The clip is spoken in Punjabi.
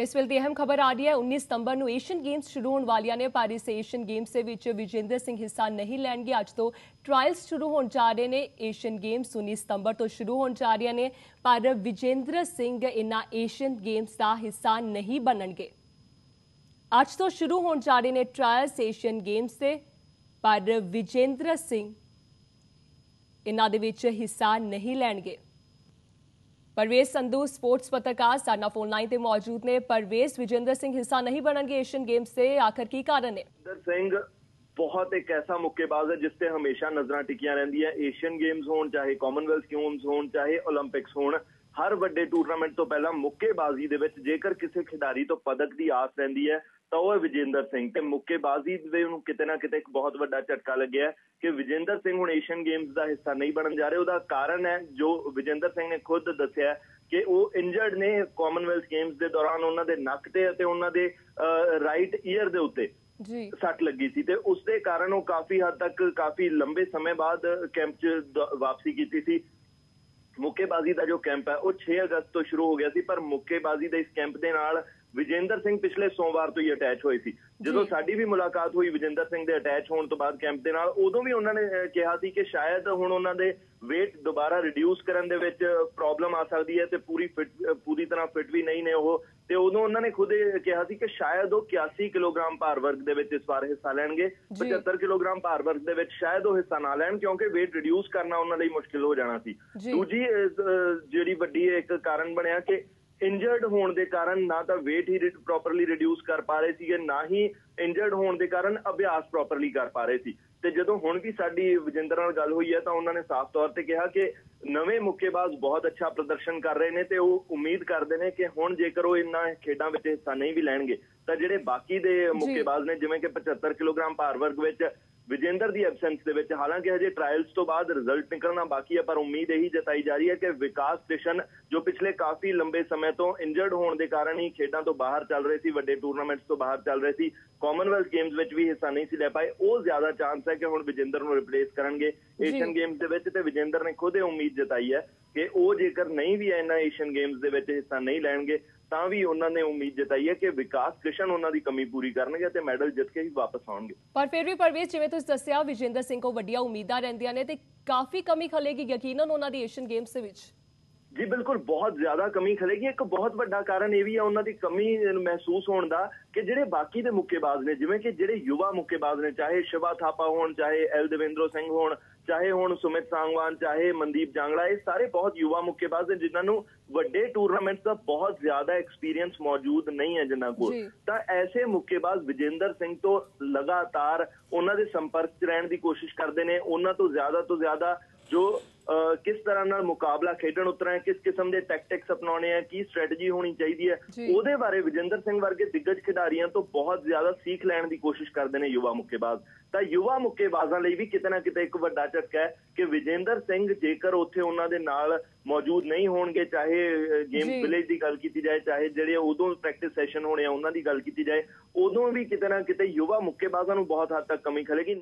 ਇਸ ਵੇਲੇ ਦੀ ਅਹਿਮ ਖਬਰ ਆ ਰਹੀ ਹੈ 19 ਸਤੰਬਰ ਨੂੰ ਏਸ਼ੀਅਨ ਗੇਮਸ ਸ਼ੁਰੂ ਹੋਣ ਵਾਲੀਆਂ ਨੇ, ਪਰ ਇਸ ਏਸ਼ੀਅਨ ਗੇਮਸ ਦੇ ਵਿੱਚ ਵਿਜੇਂਦਰ ਸਿੰਘ ਹਿੱਸਾ ਨਹੀਂ ਲੈਣਗੇ। ਅੱਜ ਤੋਂ ਟ੍ਰਾਇਲਸ ਸ਼ੁਰੂ ਹੋਣ ਜਾ ਰਹੇ ਨੇ, ਏਸ਼ੀਅਨ ਗੇਮਸ 19 ਸਤੰਬਰ ਤੋਂ ਸ਼ੁਰੂ ਹੋਣ ਜਾ ਰਹੀਆਂ ਨੇ, ਪਰ ਵਿਜੇਂਦਰ ਸਿੰਘ ਇਨ੍ਹਾਂ ਏਸ਼ੀਅਨ ਗੇਮਸ ਦਾ ਹਿੱਸਾ ਨਹੀਂ ਬਣਨਗੇ। ਅੱਜ ਤੋਂ ਸ਼ੁਰੂ ਹੋਣ ਜਾ ਰਹੇ ਨੇ ਟ੍ਰਾਇਲਸ ਏਸ਼ੀਅਨ ਗੇਮਸ ਦੇ, ਪਰ ਵਿਜੇਂਦਰ ਸਿੰਘ ਇਨ੍ਹਾਂ ਦੇ ਵਿੱਚ ਹਿੱਸਾ ਨਹੀਂ ਲੈਣਗੇ। ਪਰਵੇਸ਼ ਸੰਧੂ ਸਪੋਰਟਸ ਪੱਤਰਕਾਰ ਸਾਡਾ ਫੋਨ ਲਾਈਨ ਤੇ ਮੌਜੂਦ ਨੇ। ਪਰਵੇਸ਼ ਵਿਜੇਂਦਰ ਸਿੰਘ ਹਿੱਸਾ ਨਹੀਂ ਬਣਨਗੇ ਏਸ਼ੀਅਨ ਗੇਮਸ ਦੇ। ਆਖਰ ਕੀ ਕਾਰਨ ਹੈ ਵਿਜੇਂਦਰ ਸਿੰਘ, ਬਹੁਤ ਇੱਕ ਐਸਾ ਮੁੱਕੇਬਾਜ਼ ਹੈ ਜਿਸ ਤੇ ਹਮੇਸ਼ਾ ਨਜ਼ਰਾਂ ਟਿਕੀਆਂ ਰਹਿੰਦੀਆਂ। ਏਸ਼ੀਅਨ ਗੇਮਸ ਹੋਣ, ਚਾਹੇ ਕਾਮਨਵੈਲਥ ਗੇਮਸ ਹੋਣ, ਚਾਹੇ 올림픽ਸ ਹੋਣ, ਹਰ ਵੱਡੇ ਟੂਰਨਾਮੈਂਟ ਤੋਂ ਪਹਿਲਾਂ ਮੁੱਕੇਬਾਜ਼ੀ ਦੇ ਵਿੱਚ ਜੇਕਰ ਕਿਸੇ ਖਿਡਾਰੀ ਤੋਂ ਪਦਕ ਦੀ ਆਸ ਰਹਿੰਦੀ ਹੈ ਤਾਂ ਉਹ ਹੈ ਵਿਜੇਂਦਰ ਸਿੰਘ ਤੇ ਮੁੱਕੇਬਾਜ਼ੀ ਦੇ ਨੂੰ ਕਿਤੇ ਨਾ ਕਿਤੇ ਇੱਕ ਬਹੁਤ ਵੱਡਾ ਝਟਕਾ ਲੱਗਿਆ ਕਿ ਵਿਜੇਂਦਰ ਸਿੰਘ ਹੁਣ ਏਸ਼ੀਅਨ ਗੇਮਸ ਦਾ ਹਿੱਸਾ ਨਹੀਂ ਬਣਨ ਜਾ ਰਹੇ। ਉਹਦਾ ਕਾਰਨ ਹੈ ਜੋ ਵਿਜੇਂਦਰ ਸਿੰਘ ਨੇ ਖੁਦ ਦੱਸਿਆ ਕਿ ਉਹ ਇੰਜਰਡ ਨੇ ਕਾਮਨਵੈਲਥ ਗੇਮਸ ਦੇ ਦੌਰਾਨ ਉਹਨਾਂ ਦੇ ਨੱਕ ਤੇ ਅਤੇ ਉਹਨਾਂ ਦੇ ਰਾਈਟ ਈਅਰ ਦੇ ਉੱਤੇ ਜੀ। ਸੱਟ ਲੱਗੀ ਸੀ ਤੇ ਉਸ ਦੇ ਕਾਰਨ ਉਹ ਕਾਫੀ ਹੱਦ ਤੱਕ ਕਾਫੀ ਲੰਬੇ ਸਮੇਂ ਬਾਅਦ ਕੈਂਪ 'ਚ ਵਾਪਸੀ ਕੀਤੀ ਸੀ। ਮੁੱਕੇਬਾਜ਼ੀ ਦਾ ਜੋ ਕੈਂਪ ਹੈ ਉਹ 6 ਅਗਸਤ ਤੋਂ ਸ਼ੁਰੂ ਹੋ ਗਿਆ ਸੀ ਪਰ ਮੁੱਕੇਬਾਜ਼ੀ ਦੇ ਇਸ ਕੈਂਪ ਦੇ ਨਾਲ ਵਿਜੇਂਦਰ ਸਿੰਘ ਪਿਛਲੇ ਸੋਮਵਾਰ ਤੋਂ ਹੀ ਅਟੈਚ ਹੋਏ ਸੀ ਜਦੋਂ। ਸਾਡੀ ਵੀ ਮੁਲਾਕਾਤ ਹੋਈ ਵਿਜੇਂਦਰ ਸਿੰਘ ਦੇ ਅਟੈਚ ਹੋਣ ਤੋਂ ਬਾਅਦ ਕੈਂਪ ਦੇ ਨਾਲ ਉਦੋਂ ਵੀ ਉਹਨਾਂ ਨੇ ਕਿਹਾ ਸੀ ਕਿ ਸ਼ਾਇਦ ਹੁਣ ਉਹਨਾਂ ਦੇ weight ਦੁਬਾਰਾ ਰਿਡਿਊਸ ਕਰਨ ਦੇ ਵਿੱਚ ਪ੍ਰੋਬਲਮ ਆ ਸਕਦੀ ਹੈ ਤੇ ਪੂਰੀ ਫਿਟ ਪੂਰੀ ਤਰ੍ਹਾਂ ਫਿਟ ਵੀ ਨਹੀਂ ਨੇ ਉਹ ਤੇ ਉਦੋਂ ਉਹਨਾਂ ਨੇ ਖੁਦ ਕਿਹਾ ਸੀ ਕਿ ਸ਼ਾਇਦ ਉਹ 81 ਕਿਲੋਗ੍ਰਾਮ ਭਾਰ ਵਰਗ ਦੇ ਵਿੱਚ ਇਸ ਵਾਰ ਹਿੱਸਾ ਲੈਣਗੇ ਜੀ। 75 ਕਿਲੋਗ੍ਰਾਮ ਭਾਰ ਵਰਗ ਦੇ ਵਿੱਚ ਸ਼ਾਇਦ ਉਹ ਹਿੱਸਾ ਨਾ ਲੈਣ ਕਿਉਂਕਿ weight ਰਿਡਿਊਸ ਕਰਨਾ ਉਹਨਾਂ ਲਈ ਮੁਸ਼ਕਿਲ ਹੋ ਜਾਣਾ ਸੀ। ਦੂਜੀ ਜਿਹੜੀ ਵੱਡੀ ਇੱਕ ਕਾਰਨ ਬਣਿਆ ਕਿ ਇੰਜਰਡ ਹੋਣ ਦੇ ਕਾਰਨ ਨਾ ਤਾਂ weight ਹੀ ਪ੍ਰੋਪਰਲੀ ਰਿਡਿਊਸ ਕਰ ਪਾ ਰਹੇ ਸੀਗੇ, ਨਾ ਹੀ ਇੰਜਰਡ ਹੋਣ ਦੇ ਕਾਰਨ ਅਭਿਆਸ ਪ੍ਰੋਪਰਲੀ ਕਰ ਪਾ ਰਹੇ ਸੀ। ਤੇ ਜਦੋਂ ਹੁਣ ਵੀ ਸਾਡੀ ਵਿਜੇਂਦਰ ਨਾਲ ਗੱਲ ਹੋਈ ਹੈ ਤਾਂ ਉਹਨਾਂ ਨੇ ਸਾਫ਼ ਤੌਰ ਤੇ ਕਿਹਾ ਕਿ ਨਵੇਂ ਮੁੱਕੇਬਾਜ਼ ਬਹੁਤ ਅੱਛਾ ਪ੍ਰਦਰਸ਼ਨ ਕਰ ਰਹੇ ਨੇ ਤੇ ਉਹ ਉਮੀਦ ਕਰਦੇ ਨੇ ਕਿ ਹੁਣ ਜੇਕਰ ਉਹ ਇਨ੍ਹਾਂ ਖੇਡਾਂ ਵਿੱਚ ਹਿੱਸਾ ਨਹੀਂ ਵੀ ਲੈਣਗੇ ਤਾਂ ਜਿਹੜੇ ਬਾਕੀ ਦੇ ਮੁੱਕੇਬਾਜ਼ ਨੇ ਜਿਵੇਂ ਕਿ 75 ਕਿਲੋਗ੍ਰਾਮ ਭਾਰ ਵਰਗ ਵਿੱਚ ਵਿਜੇਂਦਰ ਦੀ ਐਬਸੈਂਸ ਦੇ ਵਿੱਚ ਹਾਲਾਂਕਿ ਹਜੇ ਟ੍ਰਾਇਲਸ ਤੋਂ ਬਾਅਦ ਰਿਜ਼ਲਟ ਨਿਕਲਣਾ ਬਾਕੀ ਹੈ ਪਰ ਉਮੀਦ ਇਹੀ ਜਤਾਈ ਜਾ ਰਹੀ ਹੈ ਕਿ ਵਿਕਾਸ ਕ੍ਰਿਸ਼ਨ ਜੋ ਪਿਛਲੇ ਕਾਫੀ ਲੰਬੇ ਸਮੇਂ ਤੋਂ ਇੰਜਰਡ ਹੋਣ ਦੇ ਕਾਰਨ ਹੀ ਖੇਡਾਂ ਤੋਂ ਬਾਹਰ ਚੱਲ ਰਹੇ ਸੀ ਵੱਡੇ ਟੂਰਨਾਮੈਂਟਸ ਤੋਂ ਬਾਹਰ ਚੱਲ ਰਹੇ ਸੀ ਕਾਮਨਵੈਲਥ ਗੇਮਸ ਵਿੱਚ ਵੀ ਹਿੱਸਾ ਨਹੀਂ ਸੀ ਲੈ ਪਾਏ ਉਹ ਜ਼ਿਆਦਾ ਚਾਂਸ ਹੈ ਕਿ ਹੁਣ ਵਿਜੇਂਦਰ ਨੂੰ ਰਿਪਲੇਸ ਕਰਨਗੇ ਏਸ਼ੀਅਨ ਗੇਮਸ ਦੇ ਵਿੱਚ ਤੇ ਵਿਜੇਂਦਰ ਨੇ ਖੁਦ ਇਹ ਉਮੀਦ ਜਤਾਈ ਹੈ ਕਿ ਉਹ ਜੇਕਰ ਨਹੀਂ ਵੀ ਇਹਨਾਂ ਏਸ਼ੀਅਨ ਗੇਮਸ ਦੇ ਵਿੱਚ ਹਿੱਸਾ ਨਹੀਂ ਲੈਣਗੇ, ਤਾਂ ਵੀ ਉਹਨਾਂ ਨੇ ਉਮੀਦ ਜਤਾਈ ਹੈ ਕਿ ਵਿਕਾਸ ਕ੍ਰਿਸ਼ਨ ਉਹਨਾਂ ਦੀ ਕਮੀ ਪੂਰੀ ਕਰਨਗੇ ਤੇ ਮੈਡਲ ਜਿੱਤ ਕੇ ਹੀ ਵਾਪਸ ਆਉਣਗੇ। ਪਰ ਫਿਰ ਵੀ ਪਰਵੇਜ਼, ਜਿਵੇਂ ਤੁਸੀਂ ਦੱਸਿਆ, ਵਿਜੇਂਦਰ ਸਿੰਘ ਕੋ ਵੱਡੀਆਂ ਉਮੀਦਾਂ ਰਹਿੰਦੀਆਂ ਨੇ ਤੇ ਕਾਫੀ ਕਮੀ ਖਲੇਗੀ ਯਕੀਨਨ ਉਹਨਾਂ ਦੀ ਏਸ਼ੀਅਨ ਗੇਮਸ ਦੇ ਵਿੱਚ। ਜੀ ਬਿਲਕੁਲ ਬਹੁਤ ਜ਼ਿਆਦਾ ਕਮੀ ਖਲੇਗੀ। ਇੱਕ ਬਹੁਤ ਵੱਡਾ ਕਾਰਨ ਇਹ ਵੀ ਹੈ ਉਹਨਾਂ ਦੀ ਕਮੀ ਮਹਿਸੂਸ ਹੋਣ ਦਾ ਕਿ ਜਿਹੜੇ ਬਾਕੀ ਦੇ ਮੁੱਕੇਬਾਜ਼ ਨੇ ਜਿਵੇਂ ਕਿ ਜਿਹੜੇ ਯੁਵਾ ਮੁੱਕੇਬਾਜ਼ ਨੇ ਚਾਹੇ ਸ਼ਿਵਾ ਥਾਪਾ ਹੋਣ ਚਾਹੇ ਐਲ ਦੇਵੇਂਦਰੋ ਸਿੰਘ ਹੋਣ ਚਾਹੇ ਹੁਣ ਸੁਮਿਤ ਸਾਂਗਵਾਨ ਚਾਹੇ ਮਨਦੀਪ ਜਾਂਗੜਾ ਇਹ ਸਾਰੇ ਬਹੁਤ ਯੁਵਾ ਮੁੱਕੇਬਾਜ਼ ਨੇ ਜਿਨ੍ਹਾਂ ਨੂੰ ਵੱਡੇ ਟੂਰਨਾਮੈਂਟਸ ਦਾ ਬਹੁਤ ਜ਼ਿਆਦਾ ਐਕਸਪੀਰੀਅੰਸ ਮੌਜੂਦ ਨਹੀਂ ਹੈ ਜਿਨ੍ਹਾਂ ਕੋਲ। ਤਾਂ ਐਸੇ ਮੁੱਕੇਬਾਜ਼ ਵਿਜੇਂਦਰ ਸਿੰਘ ਤੋਂ ਲਗਾਤਾਰ ਉਹਨਾਂ ਦੇ ਸੰਪਰਕ 'ਚ ਰਹਿਣ ਦੀ ਕੋਸ਼ਿਸ਼ ਕਰਦੇ ਨੇ। ਉਹਨਾਂ ਤੋਂ ਜ਼ਿਆਦਾ ਤੋਂ ਜ਼ਿਆਦਾ ਜੋ ਕਿਸ ਤਰ੍ਹਾਂ ਨਾਲ ਮੁਕਾਬਲਾ ਖੇਡਣ ਉਤਰਾਂ ਹੈ ਕਿਸ ਕਿਸਮ ਦੇ ਟੈਕਟਿਕਸ ਅਪਣਾਉਣੇ ਆ ਕੀ ਸਟ੍ਰੈਟਜੀ ਹੋਣੀ ਚਾਹੀਦੀ ਹੈ। ਉਹਦੇ ਬਾਰੇ ਵਿਜੇਂਦਰ ਸਿੰਘ ਵਰਗੇ ਦਿੱਗਜ ਖਿਡਾਰੀਆਂ ਤੋਂ ਬਹੁਤ ਜ਼ਿਆਦਾ ਸੀਖ ਲੈਣ ਦੀ ਕੋਸ਼ਿਸ਼ ਕਰਦੇ ਨੇ ਯੁਵਾ ਮੁੱਕੇਬਾਜ਼ ਤਾਂ ਯੁਵਾ ਮੁੱਕੇਬਾਜ਼ਾਂ ਲਈ ਵੀ ਕਿਤੇ ਨਾ ਕਿਤੇ ਇੱਕ ਵੱਡਾ ਝਟਕਾ ਹੈ ਕਿ ਵਿਜੇਂਦਰ ਸਿੰਘ ਜੇਕਰ ਉੱਥੇ ਉਹਨਾਂ ਦੇ ਨਾਲ ਮੌਜੂਦ ਨਹੀਂ ਹੋਣਗੇ ਚਾਹੇ ਗੇਮ। ਵਿਲੇਜ ਦੀ ਗੱਲ ਕੀਤੀ ਜਾਏ ਚਾਹੇ ਜਿਹੜੇ ਉਦੋਂ ਪ੍ਰੈਕਟਿਸ ਸੈਸ਼ਨ ਹੋਣੇ ਆ ਉਹਨਾਂ ਦੀ ਗੱਲ ਕੀਤੀ ਜਾਏ ਉਦੋਂ ਵੀ ਕਿਤੇ ਨਾ ਕਿਤੇ ਯੁਵਾ ਮੁੱਕੇਬਾਜ਼ਾਂ ਨੂੰ ਬਹੁਤ ਹੱਦ ਤੱਕ ਕਮੀ ਖਲੇਗੀ